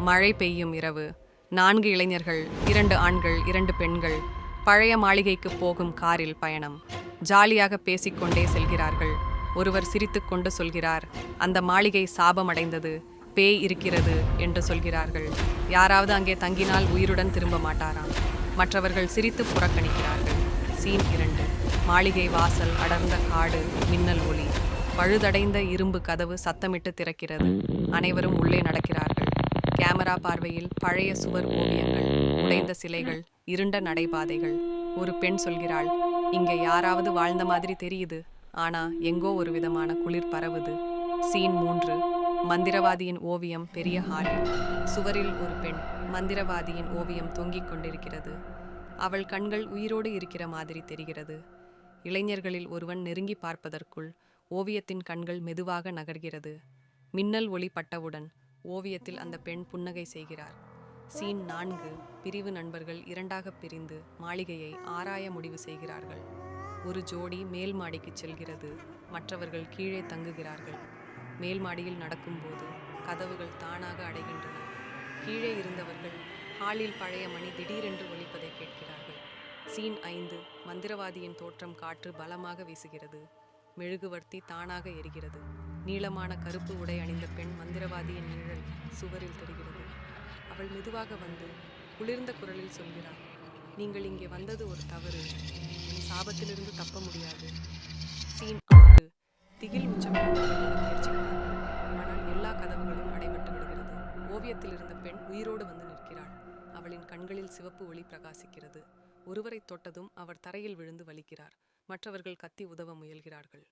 மழை பெய்யும் இரவு. நான்கு இளைஞர்கள் இரண்டு ஆண்கள் இரண்டு பெண்கள் பழைய மாளிகைக்கு போகும் காரில் பயணம். ஜாலியாக பேசிக்கொண்டே செல்கிறார்கள். ஒருவர் சிரித்துக்கொண்டு சொல்கிறார் அந்த மாளிகை சாபமடைந்தது பேய் இருக்கிறது என்று சொல்கிறார்கள். யாராவது அங்கே தங்கினால் உயிருடன் திரும்ப மாட்டாராம். மற்றவர்கள் சிரித்து புறக்கணிக்கிறார்கள். சீன் இரண்டு. மாளிகை வாசல் அடர்ந்த காடு மின்னல் ஒளி. பழுதடைந்த இரும்பு கதவு சத்தமிட்டு திறக்கிறது. அனைவரும் உள்ளே நடக்கிறார்கள். கேமரா பார்வையில் பழைய சுவர் ஓவியங்கள் உடைந்த சிலைகள் இருண்ட நடைபாதைகள். ஒரு பெண் சொல்கிறாள் இங்கே யாராவது வாழ்ந்த மாதிரி தெரியுது. ஆனா எங்கோ ஒரு விதமான குளிர் பரவுது. சீன் மூன்று மந்திரவாதியின் ஓவியம் பெரிய ஹாலில். சுவரில் ஒரு பெண் மந்திரவாதியின் ஓவியம் தொங்கிக் கொண்டிருக்கிறது. அவள் கண்கள் உயிரோடு இருக்கிற மாதிரி தெரிகிறது. இளைஞர்களில் ஒருவன் நெருங்கி பார்ப்பதற்குள் ஓவியத்தின் கண்கள் மெதுவாக நகர்கிறது. மின்னல் ஒளி பட்டவுடன் ஓவியத்தில் அந்த பெண் புன்னகை செய்கிறார். சீன் நான்கு பிரிவு நண்பர்கள் இரண்டாக பிரிந்து மாளிகையை ஆராய முடிவு செய்கிறார்கள். ஒரு ஜோடி மேல் மாடிக்கு செல்கிறது. மற்றவர்கள் கீழே தங்குகிறார்கள். மேல் மாடியில் நடக்கும்போது கதவுகள் தானாக அடைகின்றன. கீழே இருந்தவர்கள் ஹாலில் பழைய மணி திடீரென்று ஒலிப்பதை கேட்கிறார்கள். சீன் ஐந்து மந்திரவாதியின் தோற்றம் காற்று பலமாக வீசுகிறது. மெழுகுவர்த்தி தானாக எரிகிறது. நீளமான கருப்பு உடை அணிந்த பெண் மந்திரவாதியின் நிழல் சுவரில் தெரிகிறது. அவள் மெதுவாக வந்து குளிர்ந்த குரலில் சொல்கிறாள் நீங்கள் இங்கே வந்தது ஒரு தவறு. என் சாபத்திலிருந்து தப்ப முடியாது. சீன் ஆறு. திகில் உச்சம் முயற்சிக்கிறார்கள். ஆனால் எல்லா கதவுகளும் அடைபட்டு விடுகிறது. ஓவியத்தில் இருந்த பெண் உயிரோடு வந்து நிற்கிறாள். அவளின் கண்களில் சிவப்பு ஒளி பிரகாசிக்கிறது. ஒருவரை தொட்டதும் அவர் தரையில் விழுந்து வலிக்கிறார். மற்றவர்கள் கத்தி உதவ முயல்கிறார்கள்.